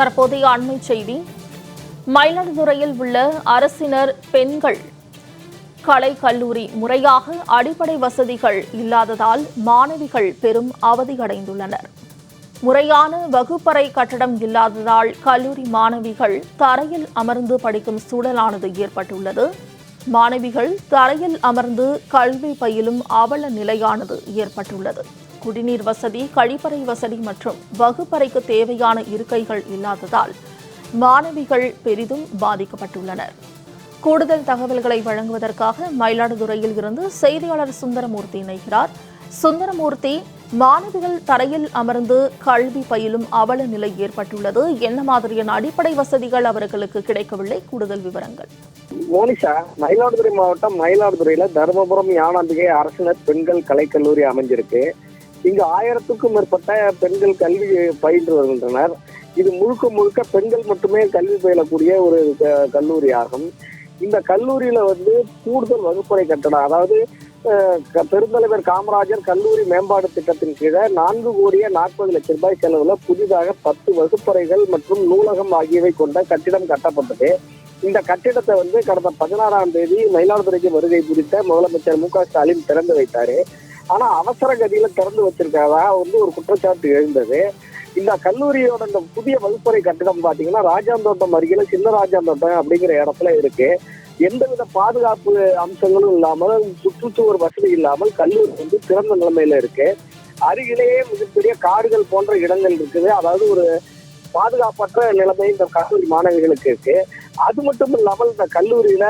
தற்போதைய அண்மை செய்தி. மயிலாடுதுறையில் உள்ள அரசினர் பெண்கள் கலை கல்லூரி முறையாக அடிப்படை வசதிகள் இல்லாததால் மாணவிகள் பெரும் அவதியடைந்துள்ளனர். முறையான வகுப்பறை கட்டடம் இல்லாததால் கல்லூரி மாணவிகள் தரையில் அமர்ந்து படிக்கும் சூழலானது ஏற்பட்டுள்ளது. மாணவிகள் தரையில் அமர்ந்து கல்வி பயிலும் அவல நிலையானது ஏற்பட்டுள்ளது. குடிநீர் வசதி கழிப்பறை வசதி மற்றும் வகுப்பறைக்கு தேவையான இருக்கைகள் இல்லாததால் மாணவிகள் பெரிதும் பாதிக்கப்பட்டுள்ளனர். கூடுதல் தகவல்களை வழங்குவதற்காக மயிலாடுதுறையில் இருந்து செய்தியாளர் சுந்தரமூர்த்தி இணைகிறார். சுந்தரமூர்த்தி மாணவிகள் தரையில் அமர்ந்து கல்வி பயிலும் அவல நிலை ஏற்பட்டுள்ளது. என்ன மாதிரியான அடிப்படை வசதிகள் அவர்களுக்கு கிடைக்கவில்லை? கூடுதல் விவரங்கள். மோனிஷா மயிலாடுதுறை மாவட்டம் மயிலாடுதுறையில தருமபுரம் யானாம்பிகை அரசினர் பெண்கள் கலைக்கல்லூரி அமைஞ்சிருக்கு. இங்கு ஆயிரத்துக்கும் மேற்பட்ட பெண்கள் கல்வி பயின்று வருகின்றனர். இது முழுக்க முழுக்க பெண்கள் மட்டுமே கல்வி பயிலக்கூடிய ஒரு க- கல்லூரி ஆகும் இந்த கல்லூரியில வந்து கூடுதல் வகுப்பறை கட்டடம் அதாவது க- பெருந்தலைவர் காமராஜர் கல்லூரி மேம்பாடு திட்டத்தின் கீழே நான்கு கோடியே நாற்பது லட்சம் ரூபாய் செலவுல புதிதாக பத்து வகுப்பறைகள் மற்றும் நூலகம் ஆகியவை கொண்ட கட்டிடம் கட்டப்பட்டது. இந்த கட்டிடத்தை வந்து கடந்த பதினாறாம் தேதி மயிலாடுதுறைக்கு வருகை குறித்த முதலமைச்சர் மு க ஸ்டாலின் திறந்து வைத்தாரு. ஆனா அவசர கதியில திறந்து வச்சிருக்காதா வந்து ஒரு குற்றச்சாட்டு எழுந்தது. இந்த கல்லூரியோட இந்த புதிய வகுப்பறை கட்டிடம் பாத்தீங்கன்னா ராஜாந்தோட்டம் அருகில சின்ன ராஜாந்தோட்டம் அப்படிங்கிற இடத்துல இருக்கு. எந்தவித பாதுகாப்பு அம்சங்களும் இல்லாமல் சுற்றுச்சுவர் வசதி இல்லாமல் கல்லூரி வந்து திறந்த நிலைமையில இருக்கு. அருகிலேயே மிகப்பெரிய காடுகள் போன்ற இடங்கள் இருக்குது. அதாவது ஒரு பாதுகாப்பற்ற நிலைமை இந்த கல்லூரி மாணவிகளுக்கு இருக்கு. அது மட்டும் இல்லாமல் இந்த கல்லூரியில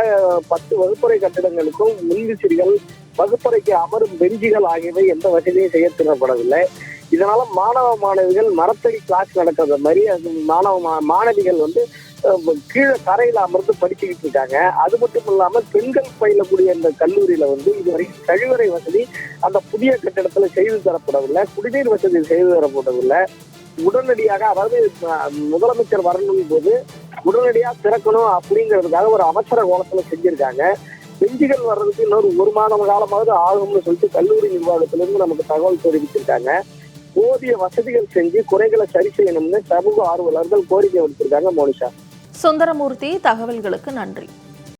பத்து வகுப்பறை கட்டிடங்களுக்கும் மின்விசிறிகள் வகுப்பறைக்கு அமரும் பெஞ்சுகள் ஆகியவை எந்த வசதியும் செய்ய திறப்படவில்லை இதனால மாணவ மாணவிகள் மரத்தடி கிளாஸ் நடக்கிறது மாதிரி அது மாணவ மா- மாணவிகள் வந்து கீழே தரையில அமர்ந்து படிச்சுக்கிட்டு இருக்காங்க. அது மட்டும் இல்லாமல் பெண்கள் பயிலக்கூடிய இந்த கல்லூரியில வந்து இதுவரைக்கும் கழிவறை வசதி அந்த புதிய கட்டிடத்துல செய்து தரப்படவில்லை. குடிநீர் வசதி செய்து தரப்படவில்லை. உடனடியாக அதாவது முதலமைச்சர் வரணும் போது உடனடியா திறக்கணும் அப்படிங்கிறதுக்காக ஒரு அவசர கோலத்துல செஞ்சிருக்காங்க. பெஞ்சுகள் வர்றதுக்கு இன்னொரு ஒரு மாதம் காலமாவது ஆகும்னு சொல்லிட்டு கல்லூரி நிர்வாகத்திலிருந்து நமக்கு தகவல் தெரிவிச்சிருக்காங்க போதிய வசதிகள் செஞ்சு குறைகளை சரி செய்யணும்னு சமூக ஆர்வலர்கள் கோரிக்கை விடுத்திருக்காங்க மோனிஷா. சுந்தரமூர்த்தி தகவல்களுக்கு நன்றி.